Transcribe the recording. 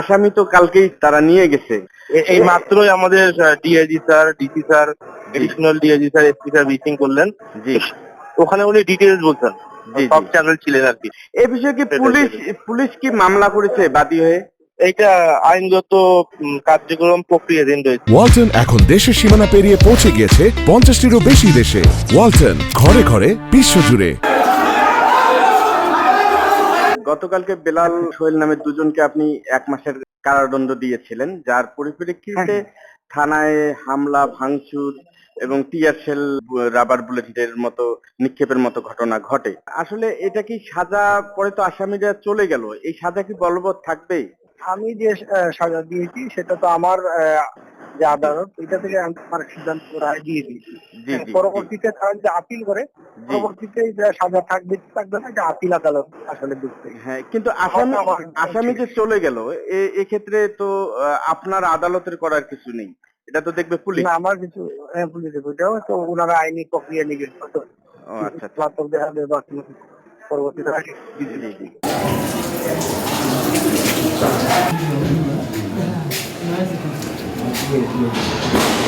আসামি তো কালকেই তারা নিয়ে গেছে। এই মাত্রই আমাদের DIG sir DC sir additional DIG sir SP sir meeting করলেন। জি। ওখানে উনি ডিটেলস বলছেন। জি, সব চ্যানেল ছিলেন আর কি। এ বিষয়ে কি পুলিশ পুলিশ কি মামলা করেছে বাদী হয়ে? এইটা আইনগত কার্যক্রম প্রক্রিয়াধীন রয়েছে। ওয়ালটন এখন দেশের সীমানা পেরিয়ে পৌঁছে গিয়েছে পঞ্চাশটিরও বেশি দেশে। ওয়ালটন ঘরে ঘরে বিশ্বজুড়ে গতকালকে বেলাল সোহেল নামের দুজনকে আপনি এক মাসের কারাদণ্ড দিয়েছিলেন যার পরিপ্রেক্ষিতে থানায় হামলা ভাঙচুর এবং টিয়ার সেল রাবার বুলেটের মতো নিক্ষেপের মতো ঘটনা ঘটে। আসলে এটা কি সাজা পরে তো আসামিরা চলে গেল এই সাজা কি বলবৎ থাকবে আমি যে সাজা দিয়েছি সেটা তো আমার যে আদালত এটা থেকে আমি আমার সিদ্ধান্ত রায় দিয়ে দিয়েছি। পরবর্তীতে তারা যদি আপিল করে পরবর্তীতে সাজা থাকবে থাকবে না এটা আপিল আদালত আসলে বুঝতে হ্যাঁ কিন্তু আসামি আসামি যে চলে গেল এক্ষেত্রে তো আপনার আদালতের করার কিছু নেই। এটা তো দেখবে পুলিশ। না আমার কিছু হ্যাঁ, পুলিশের ওইটাও তো ওনারা আইনি প্রক্রিয়া গেছে। ও আচ্ছা আচ্ছা। দেখাবে বা পরবর্তীতে Thank you. Deus.